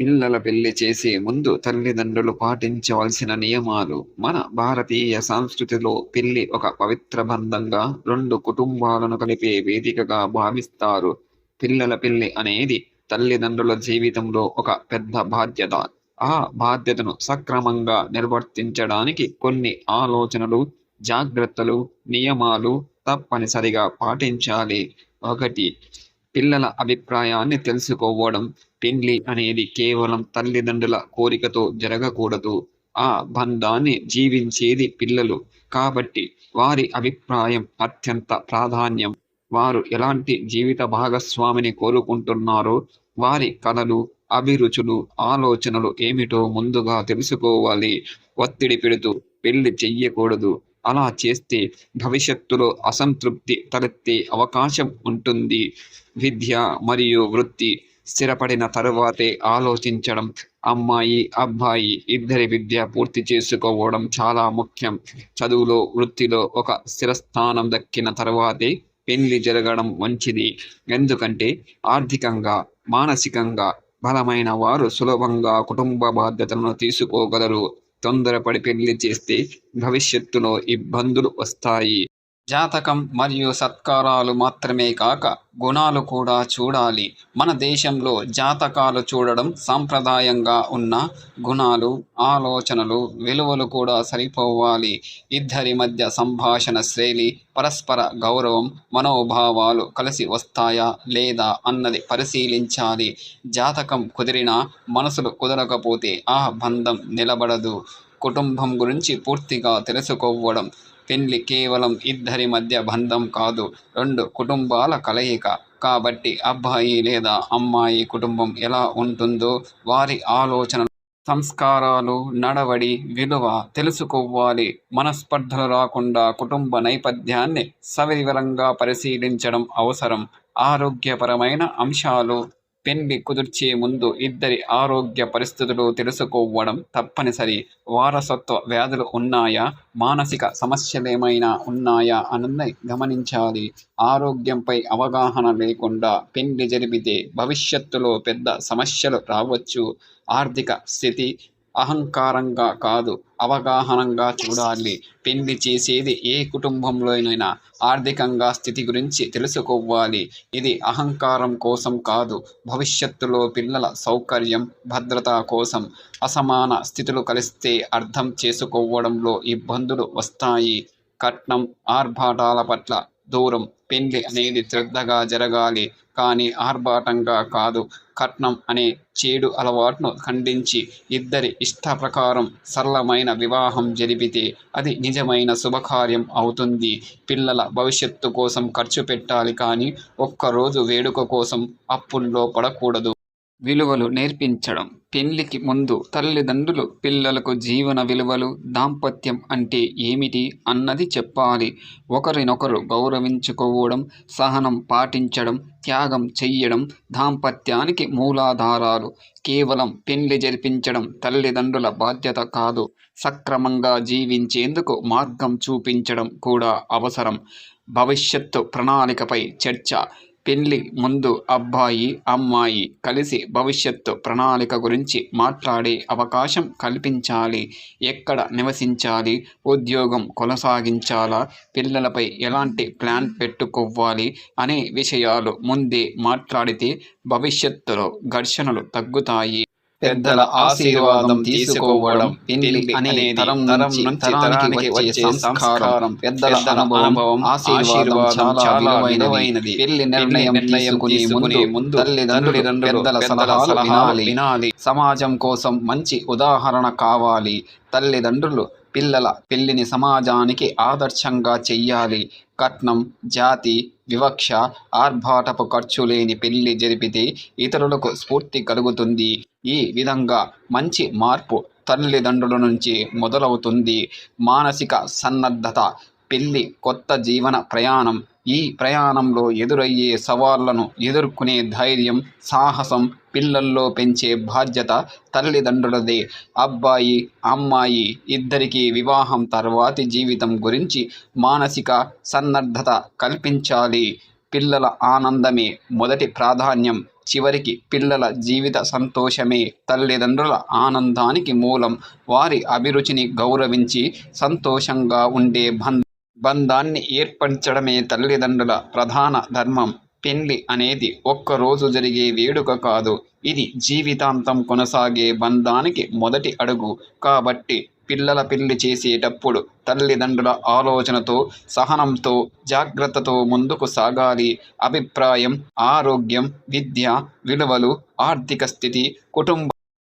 పిల్లల పెళ్ళి చేసే ముందు తల్లిదండ్రులు పాటించవలసిన నియమాలు. మన భారతీయ సంస్కృతిలో పెళ్ళి ఒక పవిత్ర బంధంగా రెండు కుటుంబాలను కలిపే వేదికగా భావిస్తారు. పిల్లల పెళ్ళి అనేది తల్లిదండ్రుల జీవితంలో ఒక పెద్ద బాధ్యత. ఆ బాధ్యతను సక్రమంగా నిర్వర్తించడానికి కొన్ని ఆలోచనలు జాగ్రత్తలు నియమాలు తప్పనిసరిగా పాటించాలి. ఒకటి పిల్లల అభిప్రాయాన్ని తెలుసుకోవడం పెండ్లి అనేది కేవలం తల్లిదండ్రుల కోరికతో జరగకూడదు. ఆ బంధాన్ని జీవించేది పిల్లలు కాబట్టి వారి అభిప్రాయం అత్యంత ప్రాధాన్యం. వారు ఎలాంటి జీవిత భాగస్వామిని కోరుకుంటున్నారో వారి కలలు అభిరుచులు ఆలోచనలు ఏమిటో ముందుగా తెలుసుకోవాలి. ఒత్తిడి పెడుతూ పెళ్ళి చెయ్యకూడదు. అలా చేస్తే భవిష్యత్తులో అసంతృప్తి తలెత్తే అవకాశం ఉంటుంది. విద్య మరియు వృత్తి స్థిరపడిన తరువాతే ఆలోచించడం అమ్మాయి అబ్బాయి ఇద్దరి విద్య పూర్తి చేసుకోవడం చాలా ముఖ్యం. చదువులో వృత్తిలో ఒక స్థిరస్థానం దక్కిన తర్వాతే పెళ్ళి జరగడం మంచిది. ఎందుకంటే ఆర్థికంగా మానసికంగా బలమైన వారు సులభంగా కుటుంబ బాధ్యతలను తీసుకోగలరు. తొందరపడి పెళ్ళి చేస్తే భవిష్యత్తులో ఇబ్బందులు వస్తాయి. జాతకం మరియు సత్కారాలు మాత్రమే కాక గుణాలు కూడా చూడాలి. మన దేశంలో జాతకాలు చూడడం సాంప్రదాయంగా ఉన్న గుణాలు ఆలోచనలు విలువలు కూడా సరిపోవాలి. ఇద్దరి మధ్య సంభాషణ శైలి పరస్పర గౌరవం మనోభావాలు కలిసి వస్తాయా లేదా అన్నది పరిశీలించాలి. జాతకం కుదిరినా మనసులు కుదరకపోతే ఆ బంధం నిలబడదు. కుటుంబం గురించి పూర్తిగా తెలుసుకోవడం పెళ్ళి కేవలం ఇద్దరి మధ్య బంధం కాదు రెండు కుటుంబాల కలయిక. కాబట్టి అబ్బాయి లేదా అమ్మాయి కుటుంబం ఎలా ఉంటుందో వారి ఆలోచన సంస్కారాలు నడవడి విలువ తెలుసుకోవాలి. మనస్పర్ధలు రాకుండా కుటుంబ నేపథ్యాన్ని సవివరంగా పరిశీలించడం అవసరం. ఆరోగ్యపరమైన అంశాలు పెళ్ళి కుదిర్చే ముందు ఇద్దరి ఆరోగ్య పరిస్థితులు తెలుసుకోవడం తప్పనిసరి. వారసత్వ వ్యాధులు ఉన్నాయా? మానసిక సమస్యలేమైనా ఉన్నాయా? అన్నది గమనించాలి. ఆరోగ్యంపై అవగాహన లేకుండా పెళ్ళి జరిపితే భవిష్యత్తులో పెద్ద సమస్యలు రావచ్చు. ఆర్థిక స్థితి అహంకారంగా కాదు అవగాహనంగా చూడాలి. పెళ్ళి చేసేది ఏ కుటుంబంలోనైనా ఆర్థికంగా స్థితి గురించి తెలుసుకోవాలి. ఇది అహంకారం కోసం కాదు భవిష్యత్తులో పిల్లల సౌకర్యం భద్రత కోసం. అసమాన స్థితులు కలిస్తే అర్థం చేసుకోవడంలో ఇబ్బందులు వస్తాయి. కట్నం ఆర్భాటాల పట్ల దూరం. పెళ్ళి అనేది శ్రద్ధగా జరగాలి. కానీ ఆర్భాటంగా కాదు. కట్నం అనే చెడు అలవాటును ఖండించి ఇద్దరి ఇష్ట ప్రకారం సరళమైన వివాహం జరిపితే అది నిజమైన శుభకార్యం అవుతుంది. పిల్లల భవిష్యత్తు కోసం ఖర్చు పెట్టాలి కానీ ఒక్కరోజు వేడుక కోసం అప్పుల్లో పడకూడదు. విలువలు నేర్పించడం. పెళ్ళికి ముందు తల్లిదండ్రులు పిల్లలకు జీవన విలువలు దాంపత్యం అంటే ఏమిటి అన్నది చెప్పాలి. ఒకరినొకరు గౌరవించుకోవడం సహనం పాటించడం త్యాగం చెయ్యడం దాంపత్యానికి మూలాధారాలు. కేవలం పెళ్ళి జరిపించడం తల్లిదండ్రుల బాధ్యత కాదు. సక్రమంగా జీవించేందుకు మార్గం చూపించడం కూడా అవసరం. భవిష్యత్తు ప్రణాళికపై చర్చ. పెళ్ళి ముందు అబ్బాయి అమ్మాయి కలిసి భవిష్యత్తు ప్రణాళిక గురించి మాట్లాడే అవకాశం కల్పించాలి. ఎక్కడ నివసించాలి? ఉద్యోగం కొనసాగించాలా? పిల్లలపై ఎలాంటి ప్లాన్ పెట్టుకోవాలి? అనే విషయాలు ముందే మాట్లాడితే భవిష్యత్తులో ఘర్షణలు తగ్గుతాయి. పెద్దల ఆశీర్వాదం తీసుకోవడం పెళ్ళి అనే తరం నుంచి తరానికి వచ్చే సంస్కారం. పెద్దల అనుభవం ఆశీర్వాదం చాలా విలువైనది. పెళ్ళి నిర్ణయం తీసుకునే ముందు తల్లిదండ్రులు పెద్దల సలహాలు వినాలి. సమాజం కోసం మంచి ఉదాహరణ కావాలి. తల్లిదండ్రులు పిల్లల పెళ్ళిని సమాజానికి ఆదర్శంగా చెయ్యాలి. కట్నం జాతి వివక్ష ఆర్భాటపు ఖర్చు లేని పెళ్ళి జరిపితే ఇతరులకు స్ఫూర్తి కలుగుతుంది. ఈ విధంగా మంచి మార్పు తల్లిదండ్రుల నుంచి మొదలవుతుంది. మానసిక సన్నద్ధత పెళ్ళి కొత్త జీవన ప్రయాణం ఈ ప్రయాణంలో ఎదురయ్యే సవాళ్ళను ఎదుర్కొనే ధైర్యం సాహసం పిల్లల్లో పెంచే బాధ్యత తల్లిదండ్రులదే. అబ్బాయి అమ్మాయి ఇద్దరికీ వివాహం తర్వాతి జీవితం గురించి మానసిక సన్నద్ధత కల్పించాలి. పిల్లల ఆనందమే మొదటి ప్రాధాన్యం. చివరికి పిల్లల జీవిత సంతోషమే తల్లిదండ్రుల ఆనందానికి మూలం. వారి అభిరుచిని గౌరవించి సంతోషంగా ఉండే బంధం బంధాన్ని ఏర్పరచడమే తల్లిదండ్రుల ప్రధాన ధర్మం. పెళ్ళి అనేది ఒక్కరోజు జరిగే వేడుక కాదు. ఇది జీవితాంతం కొనసాగే బంధానికి మొదటి అడుగు. కాబట్టి పిల్లల పెళ్ళి చేసేటప్పుడు తల్లిదండ్రుల ఆలోచనతో సహనంతో జాగ్రత్తతో ముందుకు సాగాలి. అభిప్రాయం ఆరోగ్యం విద్య విలువలు ఆర్థిక స్థితి కుటుంబ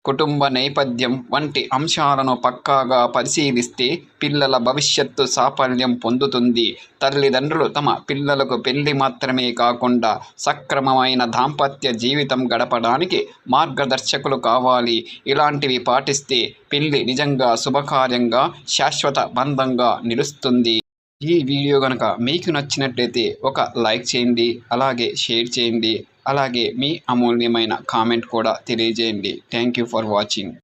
కుటుంబ నేపథ్యం వంటి అంశాలను పక్కాగా పరిశీలిస్తే పిల్లల భవిష్యత్తు సాఫల్యం పొందుతుంది. తల్లిదండ్రులు తమ పిల్లలకు పెళ్ళి మాత్రమే కాకుండా సక్రమమైన దాంపత్య జీవితం గడపడానికి మార్గదర్శకులు కావాలి. ఇలాంటివి పాటిస్తే పెళ్ళి నిజంగా శుభకార్యంగా శాశ్వత బంధంగా నిలుస్తుంది. ఈ వీడియో కనుక మీకు నచ్చినట్లయితే ఒక లైక్ చేయండి అలాగే షేర్ చేయండి. అలాగే మీ అమూల్యమైన కామెంట్ కూడా తెలియజేయండి. Thank you for watching